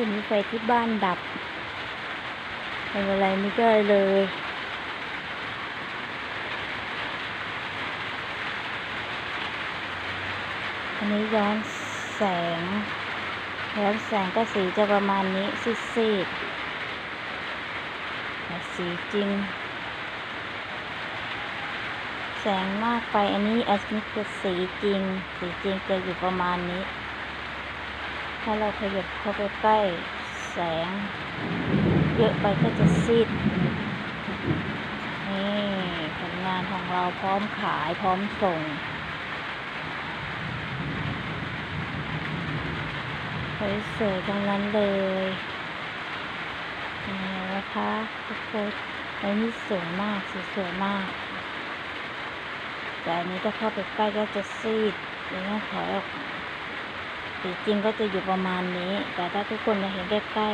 คืนนี้ไฟที่บ้านดับทำอะไรไม่ได้เลยอันนี้ย้อนแสง ย้อนแสงก็สีจะประมาณนี้ซีดๆสีจริง แสงมากไปอันนี้อันนี้คือสีจริง สีจริงจะอยู่ประมาณนี้ ถ้าเราขยับเข้าไปใกล้แสง เยอะไปก็จะซีด นี่ผลงานของเราพร้อมขายพร้อมส่งสวยๆทั้งนั้นเลยนี่นะคะทุกคนอันนี้สวยมากสสวยมาก แต่อันนี้ถ้าเข้าไปใกล้ก็จะซีดหรือว่าถอยออก สีจริงก็จะอยู่ประมาณนี้ แต่ถ้าทุกคนจะเห็นใกล้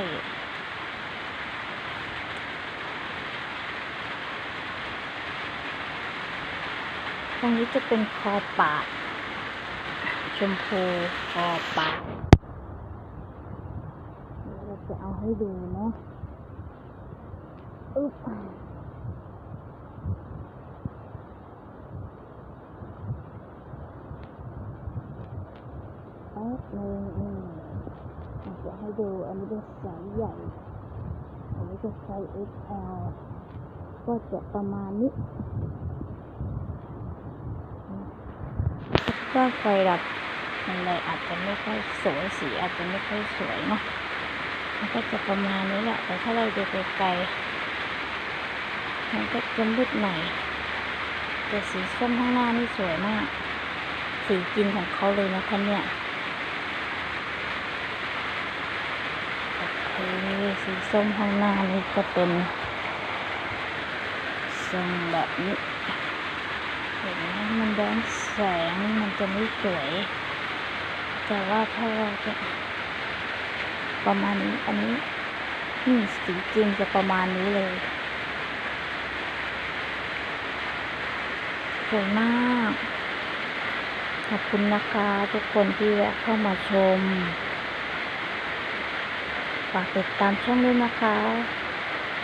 ๆตรงนี้จะเป็นคอปาดชมพูคอปาดเดี๋ยวเราจะเอาให้ดูเนาะอึ๊บแป๊บห นึงนี่เราจะให้ดูอันนี้เป็นสายใหญ่ อันนี้เป็นไซส์ XL ก็จะประมาณนี้ก็ไฟดับมันเลยอาจจะไม่ค่อยสวยสีอาจจะไม่ค่อยสวยเนาะมันก็จะประมาณนี้แหละแต่ถ้าเราดูไกลๆมันก็จะมืดหน่อยแต่สีส้มข้างหน้านี่สวยมาก สีจริงของเขาเลยนะคะเนี่ยโอเค สีส้มข้างหน้านี่ก็เป็นทรงแบบนี้เห็นไหมมันแดงแสงมันจะไม่สวย แต่ว่าถ้าเราจะประมาณนี้ อันนี้นี่สีจริงจะประมาณนี้เลยสวยมาก ขอบคุณนะคะทุกคนที่แวะเข้ามาชม ฝากติดตามช่องด้วยนะคะ